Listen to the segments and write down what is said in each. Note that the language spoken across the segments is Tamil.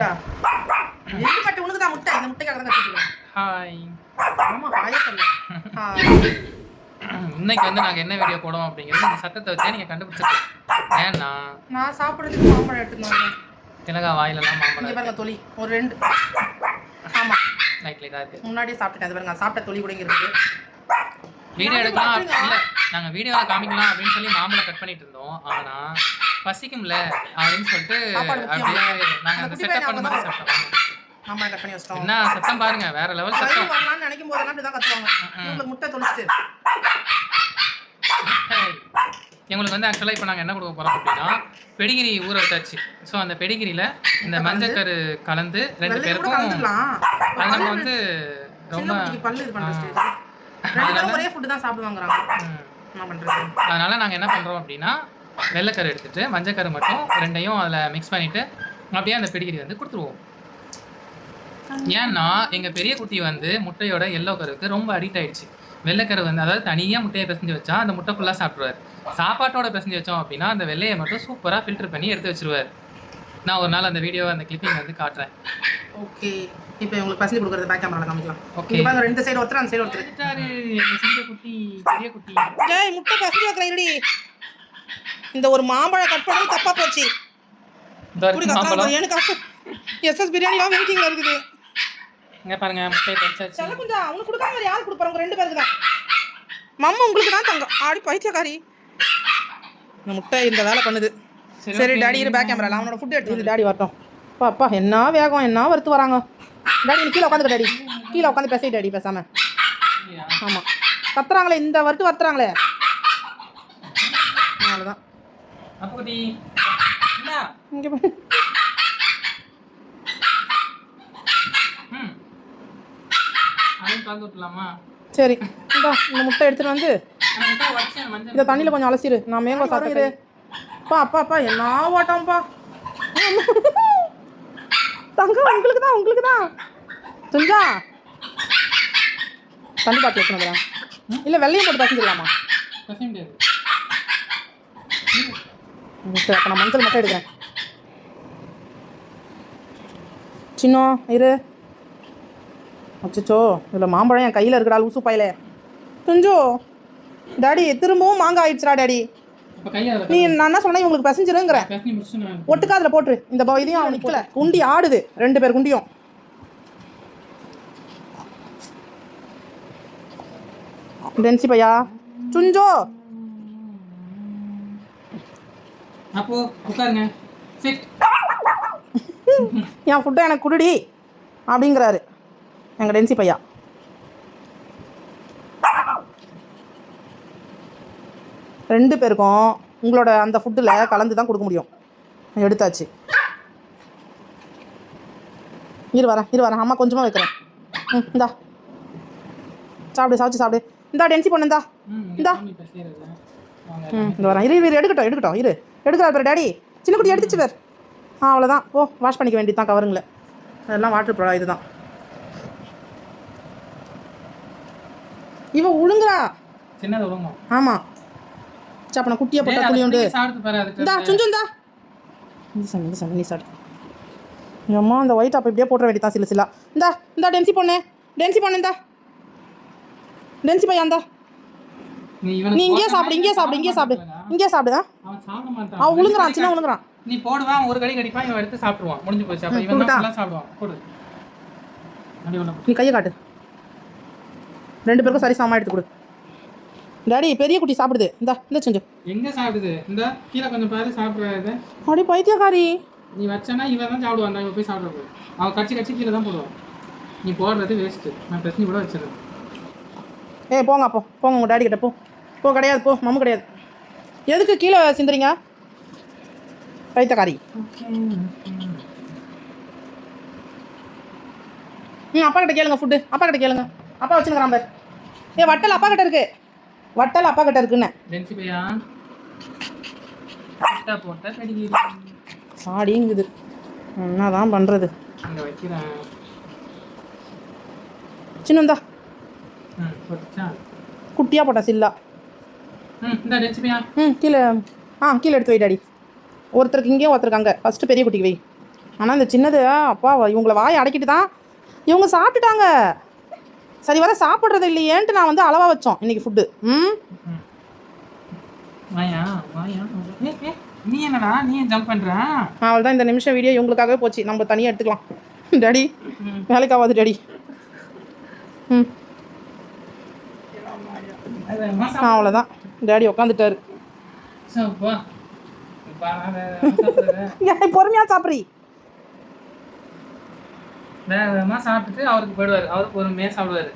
எள்ளு கட்டு உனக்கு தான் முட்டை? இந்த தான் கட்டிக்கலாம் ஹாய் ஆமா காய சொல்ல. இன்னைக்கு வந்து நாங்கள் என்ன வீடியோ போடுவோம் அப்படிங்கிறது இந்த சத்தத்தை வச்சே நீங்கள் கண்டுபிடிச்சிருக்கோம் ஏன்னா நான் சாப்பிடுறதுக்கு மாம்பழம் எடுத்துன்னு வந்தேன். திலகா வாயிலெல்லாம் இங்க மாம்பழம் பாருங்க தொலி ஒரு ரெண்டு. ஆமா. லைட்ல இதாக இருக்குது முன்னாடியே சாப்பிட்டேன் அது பாருங்க சாப்பிட்ட தொலி கூட இருக்கு. வீடியோ எடுக்கலாம்? இல்லை நாங்கள் வீடியோவில் காமிக்கலாம் அப்படின்னு சொல்லி மாம்பழம் கட் பண்ணிட்டு இருந்தோம். ஆனால் பசிக்கும்ல அப்படின்னு சொல்லிட்டு. அப்படியே நாங்கள் அந்த செட்டப் பண்ணும்போது சாப்பிட்டோம். மாம்பழம் கட் பண்ணி வச்சிட்டோம். என்ன சத்தம் பாருங்க வேற லெவல் சத்தம். வரலாம்னு நினைக்கும் போதெல்லாம் இப்படிதான் கத்துவாங்க. இவங்களுக்கு முட்டை தொலைச்சிட்டு. எங்களுக்கு வந்து ஆக்சுவலாக இப்போ நாங்கள் என்ன கொடுக்க போகிறோம் அப்படின்னா பெடிகிரி ஊற வச்சாச்சு ஸோ அந்த பெடிகிரியில் இந்த மஞ்சக்கரு கலந்து ரெண்டு பேருக்கும் அது நம்ம வந்து ரொம்ப ஒரே ஃபுட்டு தான் சாப்பிடுவாங்கறாங்க. என்ன அதனால நாங்கள் என்ன பண்ணுறோம் அப்படின்னா வெள்ளைக்கரு எடுத்துட்டு மஞ்சக்கரு மட்டும் ரெண்டையும் அதில் மிக்ஸ் பண்ணிட்டு அப்படியே அந்த பெடிகிரி வந்து கொடுத்துருவோம். ஏன்னா எங்கள் பெரிய குட்டி வந்து முட்டையோட எல்லோ கருவுக்கு ரொம்ப அடிக்ட் ஆயிடுச்சு. வெள்ளைக்கரு வந்து அதாவது தனியாக முட்டையை பிசைஞ்சு வச்சா அந்த முட்டை ஃபுல்லாக சாப்பிடுவார். சாப்பாட்டோட பிசைஞ்சு வச்சோம் அப்படின்னா அந்த வெள்ளையை மட்டும் சூப்பராக ஃபில்டர் பண்ணி எடுத்து வச்சிருவார். நான் ஒரு நாள் அந்த வீடியோ அந்த கிளிப்பிங் வந்து காட்டுறேன். ஓகே. இப்போ உங்களுக்கு பசங்க கொடுக்கறது பேக் கேமரால காமிக்கலாம். ஓகே. பாருங்க ரெண்டு சைடு ஒருத்தர் அந்த சைடு ஒருத்தர். குட்டி பெரிய குட்டி? முட்டை பசங்க வைக்கிறேன் இந்த ஒரு மாம்பழம் கட் பண்ணி தப்பா போச்சு. எனக்கு எஸ்எஸ் பிரியாணிலாம் வெயிட்டிங்ல இருக்குது. இங்கே பாருங்க முட்டையை பறிச்சாச்சு செல்ல குஞ்சா உனக்கு கொடுக்காம வேற யாருக்கு கொடுப்பாங்க? உங்க ரெண்டு பேருக்கு தான் மம்மு உங்களுக்கு தான் தங்கம். ஆடி பைத்தியக்காரி. இந்த முட்டை இந்த வேலை பண்ணுது. சரி. டாடி இரு பேக் கேமரா அவனோட ஃபுட் எடுத்து டாடி வரட்டும். அப்பா என்ன வேகம் என்ன வறுத்து வராங்க? டாடி நீ கீழே உட்காந்து டாடி. கீழே உட்காந்து பேச டாடி பேசாம. ஆமாம் கத்துறாங்களே இந்த வறுத்து வறுத்துறாங்களே. அவ்வளோதான் அப்போ குட்டி இந்தா. இங்கே கலந்து விட்டுலாமா சரி இந்தா இந்த முட்டை எடுத்துட்டு வந்து இதை தண்ணியில் கொஞ்சம் அலசிடு நான் மேங்கோ சாப்பிட்டு அப்பா அப்பா அப்பா என்ன ஓட்டம்ப்பா தங்கம் உங்களுக்கு தான் உங்களுக்கு தான் துஞ்சா தண்ணி பாட்டு வைக்கணும் இல்லை வெள்ளையும் போட்டு பசஞ்சிடலாமா பசங்க சரி அப்போ நான் மஞ்சள் மட்டும் எடுக்கிறேன். சின்னோ இரு. அச்சச்சோ இதில் மாம்பழம் என் கையில் இருக்குடா லூசு பாயில. துஞ்சோ டாடி திரும்பவும் மாங்காய் ஆயிடுச்சுடா டாடி. நீ நான் என்ன சொன்னேன் இவங்களுக்கு பசஞ்சிருங்கிறேன் ஒட்டுக்கா அதில் போட்டுரு இந்த இதையும் அவன் நிற்கல குண்டி ஆடுது ரெண்டு பேர் குண்டியும். டென்சி பையா? சுஞ்சோ அப்போ உட்காருங்க. சிட் என் ஃபுட்டை எனக்கு குடுடி அப்படிங்கிறாரு. எங்கள் டென்சி பையா. ரெண்டு பேருக்கும் உங்களோட அந்த ஃபுட்டில் கலந்து தான் கொடுக்க முடியும். எடுத்தாச்சு. இரு வரேன் இரு வரேன். அம்மா கொஞ்சமாக வைக்கிறேன். ம் இந்தா. சாப்பிடு சாப்பிட்டு சாப்பிடு. இந்தா டென்சி பொண்ணு இந்தா. இந்தா. ம் இந்த வரேன். இரு இரு, இரு எடுக்கட்டும் எடுக்கட்டும். இரு. எடுக்கிறார் பேர் டேடி. சின்ன குட்டி எடுத்துச்சு பேர். ஆ அவ்வளோதான் ஓ வாஷ் பண்ணிக்க வேண்டியது தான் கவருங்கள. அதெல்லாம் வாட்டர் ப்ரோ இதுதான். இவன் ஒழுங்குறா சின்னது விடுங்க ஆமாம் சாப்பிட குட்டியை போட்ட ஏய், புளி அதை உண்டு இந்தா சுஞ்சு இந்தா. சாமி இந்த சாமி நீ சாப்பிடு. அம்மா இந்த ஒயிட் அப்போ இப்படியே போட்டுற வேண்டியதான் சில சில இந்தா இந்தா டென்சி பொண்ணு. டென்சி பொண்ணு இந்தா. டென்சி பையா இந்தா. நீ இங்கேயே சாப்பிடு இங்கேயே சாப்பிடு இங்கேயே சாப்பிடு. இங்கேயே சாப்பிடு. ஆ? அவன் சாப்பிட மாட்டான். அவன் உழுங்குறான் சின்ன உழுங்குறான். நீ போடுவான் ஒரு கடி கடிப்பான் இவன் எடுத்து சாப்பிடுவான். முடிஞ்சு போச்சு. அப்ப இவன்? தான் சாப்பிடுவான். போடு நீ கையை காட்டு. ரெண்டு பேருக்கும் சரி சாமா எடுத்து கொடு. டாடி பெரிய குட்டி சாப்பிடுது. இந்தா இந்த செஞ்சு. எங்க சாப்பிடுது? இந்த கீழே கொஞ்சம் பாரு சாப்பிடுறது அடி பைத்தியக்காரி. நீ வச்சனா இவன் தான் சாப்பிடுவான் இவன் போய் சாப்பிட போய் அவன் கச்சி கச்சி கீழே தான் போடுவான். நீ போடுறது வேஸ்ட்டு நான் பிரச்சனை கூட வச்சிடுறேன். ஏய் போங்க அப்போ போங்க உங்கள் டாடி கிட்ட போ. போ கிடையாது போ. மம்மு கிடையாது. எதுக்கு கீழே சிந்துறீங்க? பைத்தியக்காரி ம் அப்பா கிட்ட கேளுங்க ஃபுட்டு அப்பா கிட்ட கேளுங்க. அப்பா வச்சுருக்கிறான் பார். ஏ வட்டல் அப்பா கிட்ட இருக்கு. வட்டல் அப்பா கிட்ட இருக்குன்னு சாடிங்குது. என்னதான் பண்ணுறது சின்னந்தா குட்டியாக போட்டா சில்லா. ம் கீழே. ஆ கீழே எடுத்து வை டாடி. ஒருத்தருக்கு இங்கே ஒருத்தருக்கு அங்கே. ஃபஸ்ட்டு பெரிய குட்டிக்கு வை. ஆனால் இந்த சின்னது அப்பா இவங்கள வாயை அடக்கிட்டு தான் இவங்க சாப்பிட்டுட்டாங்க. சரி வர சாப்பிட்றது இல்லையேன்ட்டு நான் வந்து அளவாக வச்சோம் இன்னைக்கு ஃபுட்டு ம்? நீ என்னடா? நீ ஜம்ப் பண்ற? அவள் தான் இந்த நிமிஷம் வீடியோ இவங்களுக்காகவே போச்சு. நம்ம தனியாக எடுத்துக்கலாம். டாடி வேலைக்கு ஆகாது டாடி. ம். அவ்வளோதான் டாடி உட்காந்துட்டாரு. வராத, சாப்பிடுற. பொறுமையாக சாப்பிட்றி. வேகமா சாப்பிட்டுட்டு அவருக்கு போயிடுவாரு. அவருக்கு பொறுமையா சாப்பிடுவாரு.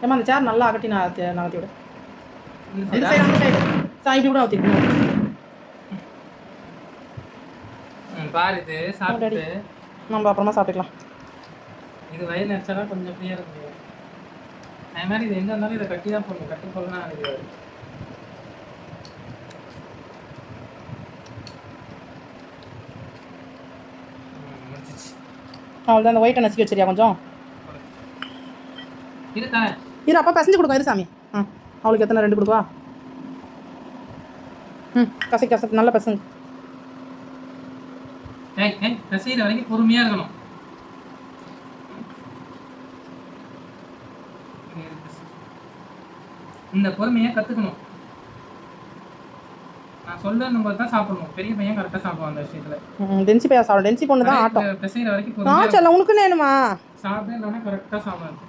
ஏமா அந்த சேர் நல்லா அகட்டி நான் தே- நகர்த்தி விட இந்த இந்த side ஆ? சைடு அந்த சைடு சா இப்படி கூட ம், பாரு இது சாப்பிட்டு நம்ம அப்புறமா சாப்பிட்டுக்கலாம். இது வயிறு நினைச்சாலும் கொஞ்சம் ஃப்ரீயா இருக்க முடியும் அதே மாதிரி இது எங்க இருந்தாலும் இதை கட்டி தான் போடணும். கட்டி போடலாம் இது வரும். ம், முடிச்சிச்சு அவள் தான் அந்த ஒயிட்டை நசுக்கி வச்சிரியா கொஞ்சம் இரு அப்பா பசஞ்சு கொடுக்கும் இரு சாமி. ஆ அவளுக்கு எத்தனை? ரெண்டு கொடுக்கவா? ம் கசை கசை நல்ல பசங்க ஏய் ஏய் ரசீது வரைக்கும் பொறுமையா இருக்கணும். இந்த பொறுமையை கத்துக்கணும். நான் சொல்லும் போது தான் சாப்பிடணும். பெரிய பையன் கரெக்டா சாப்பிடுவான் அந்த விஷயத்துல. டென்சி பையா சாப்பிடும் டென்சி பொண்ணு தான் ஆட்டம். பெசைகிற வரைக்கும் ஆ பொறுமையா செல்ல உனக்கு வேணுமா? சாப்பிட்டு இல்லைன்னா கரெக்டா சாப்பிடணும்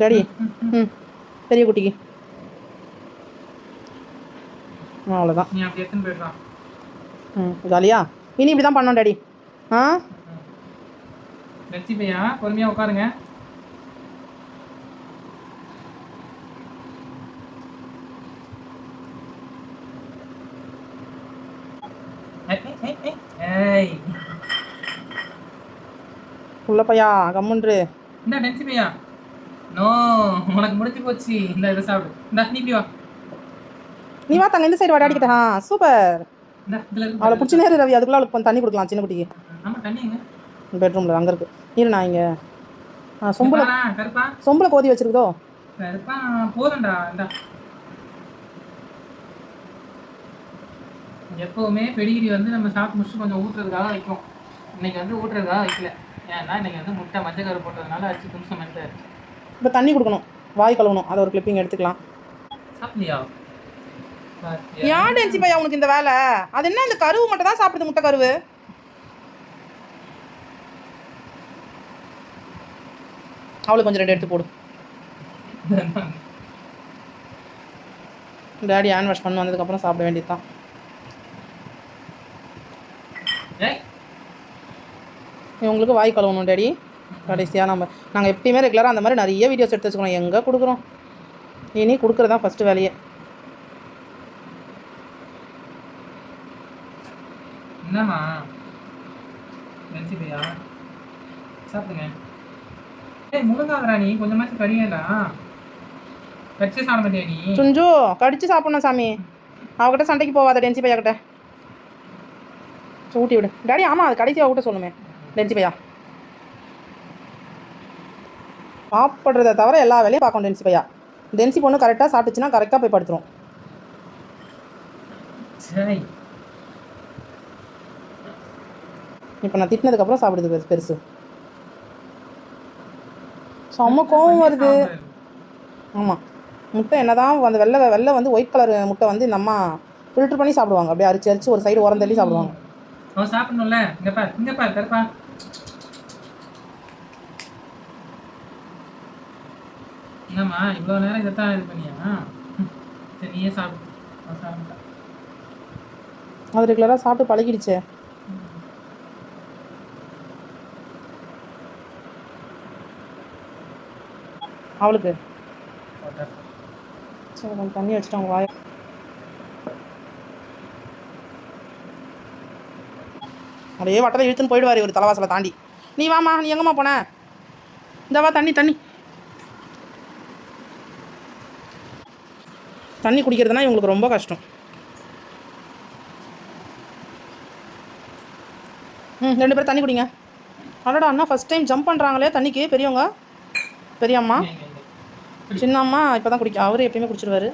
டாடி ம் பெரிய குட்டிக்கு. அவ்வளோதான் நீ அப்படி எடுத்துன்னு போயிடுறான் ம் ஜாலியா? இனி இப்படி தான் பண்ணோம் டாடி. ஆ? வெச்சி பையா பொறுமையா உட்காருங்க ஏய், ஏய், ஏய், ஏய். ஏய் உள்ள பையா கம்முன்று இந்த டென்சி பையா நோ உனக்கு முடிஞ்சு போச்சு. இந்த இதை சாப்பிடு. இந்த நீ இப்படி வா. நீ வா தங்க இந்த சைடு வா டாடி கிட்ட ஆ சூப்பர் அவளை பிடிச்சினே இரு ரவி. அதுக்குள்ள அவளுக்கு கொஞ்சம் தண்ணி கொடுக்கலாம் சின்ன குட்டிக்கு. பெட்ரூமில் அங்கே இருக்கு. இரு நான் இங்கே. சொம்பில் சொம்பில் கோதி வச்சிருக்குதோ? போதும்டா. எப்பவுமே பெடிகிரி வந்து நம்ம சாப்பிட்டு முடிச்சுட்டு கொஞ்சம் ஊட்டுறதுக்காக வைக்கும். இன்னைக்கு வந்து ஊட்டுறதுக்காக வைக்கல. ஏன்னா வந்து முட்டை மஞ்சள் கரு போட்டதுனால அடிச்சு நிமிஷம் மென்ட்டாரு இப்போ தண்ணி கொடுக்கணும். வாய் கழுவணும். அதை ஒரு கிளிப்பிங் எடுத்துக்கலாம்? ஏன் டென்சி பையா உனக்கு இந்த வேலை? அது என்ன இந்த கருவு மட்டும் தான் சாப்பிடுது முட்டை கருவு? அவளுக்கு கொஞ்சம் ரெண்டு எடுத்து போடு. டாடி ஹேண்ட் வாஷ் பண்ணி வந்ததுக்கப்புறம் சாப்பிட வேண்டியது தான் ஏய், இவங்களுக்கு வாய் கழுவணும் டாடி. கடைசியாக நம்ம நாங்கள் எப்பயுமே ரெகுலராக அந்த மாதிரி நிறைய வீடியோஸ் எடுத்து வச்சுக்கிறோம் எங்கே கொடுக்குறோம்? இனி கொடுக்குறது தான் ஃபஸ்ட்டு வேலையே. என்னம்மா? வெஞ்சி பையா சாப்பிடுங்க. ஏய் முழுங்காதடா நீ? கொஞ்சமாச்சும் கடியேடா கடிச்சு சாப்பிட மாட்டியா நீ? சுஞ்சு கடிச்சு சாப்பிடணும் சாமி. அவகிட்ட சண்டைக்கு போவாத டென்சி பையா கிட்ட ஊட்டி விடு. டாடி ஆமாம் அது கடைசி அவகிட்ட சொல்லுமே. டென்சி பையா சாப்பிட்றத தவிர எல்லா வேலையும் பார்க்கணும் டென்சி பையா டென்சி பொண்ணு கரெக்டாக சாப்பிட்டுச்சுன்னா கரெக்டாக போய் படுத்துரும். சரி. இப்போ நான் திட்டினதுக்கப்புறம் சாப்பிடுது பெருசு பெருசு. செம்ம கோவம் வருது. ஆமாம் முட்டை என்னதான் அந்த வெள்ளை வெள்ளை வந்து ஒயிட் கலர் முட்டை வந்து இந்த அம்மா ஃபில்டர் பண்ணி சாப்பிடுவாங்க. அப்படியே அரிச்சு அரிச்சு ஒரு சைடு உரம் தள்ளி சாப்பிடுவாங்க. சாப்பிடணும்ல. இங்க பார் இங்க பார் என்னம்மா இவ்வளோ நேரம் இதைத்தான் இது பண்ணியா? சரி நீயே சாப்பிட்டு அவன் சாப்பிட்டா அது ரெகுலராக சாப்பிட்டு பழகிடுச்சே. அவளுக்கு? சரி கொஞ்சம் தண்ணி வச்சுட்டு அவங்க வாய அப்படியே வட்டத்தை இழுத்துன்னு போயிடுவார் ஒரு தலைவாசலை தாண்டி. நீ வாமா நீ எங்கம்மா போன? இந்த வா தண்ணி தண்ணி. தண்ணி குடிக்கிறதுனா இவங்களுக்கு ரொம்ப கஷ்டம். ம் ரெண்டு பேரும் தண்ணி குடிங்க. அடடா அண்ணா ஃபஸ்ட் டைம் ஜம்ப் பண்ணுறாங்களே தண்ணிக்கு பெரியவங்க? பெரியம்மா? இங்க, இங்க, இங்க. சின்ன அம்மா இப்போ தான் குடிக்க அவரு எப்பயுமே குடிச்சிருவாரு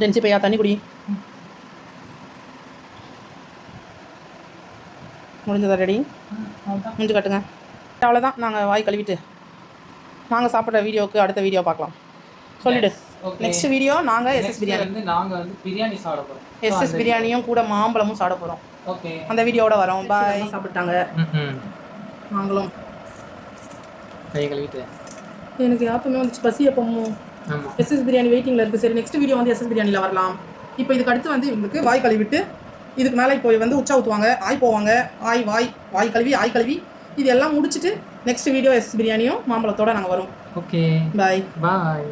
டென்சி பையா தண்ணி குடி. முடிஞ்சதா ரெடி? முடிஞ்சு கட்டுங்க. அவ்வளோதான் நாங்கள் வாய் கழுவிட்டு. நாங்கள் சாப்பிட்ற வீடியோவுக்கு அடுத்த வீடியோ பார்க்கலாம். சொல்லிடு. நெக்ஸ்ட் வீடியோ நாங்கள் எஸ்எஸ் பிரியாணி வந்து நாங்க வந்து பிரியாணி சாப்பிட போறோம். எஸ்எஸ் பிரியாணியும் கூட மாம்பழமும் சாப்பிட போகிறோம் ஓகே அந்த வீடியோவோட வரோம். பாய் சாப்பிட்டாங்க. ம் நாங்களும் கை கழுவிட்டு எனக்கு யாப்பமே வந்துச்சு. பசி அப்பமும் ஆமா. எஸ்எஸ் பிரியாணி வெயிட்டிங்கில் இருக்குது சரி நெக்ஸ்ட் வீடியோ வந்து எஸ்எஸ் பிரியாணியில் வரலாம். இப்போ இதுக்கு அடுத்து வந்து இவங்களுக்கு வாய் கழுவிட்டு இதுக்கு மேலே இப்போ வந்து உச்சா ஊற்றுவாங்க ஆய் போவாங்க. ஆய் வாய் வாய் கழுவி ஆய் கழுவி இது எல்லாம் முடிச்சுட்டு நெக்ஸ்ட் வீடியோ எஸ்எஸ் பிரியாணியும் மாம்பழத்தோட நாங்கள் வரோம். ஓகே பாய் பாய்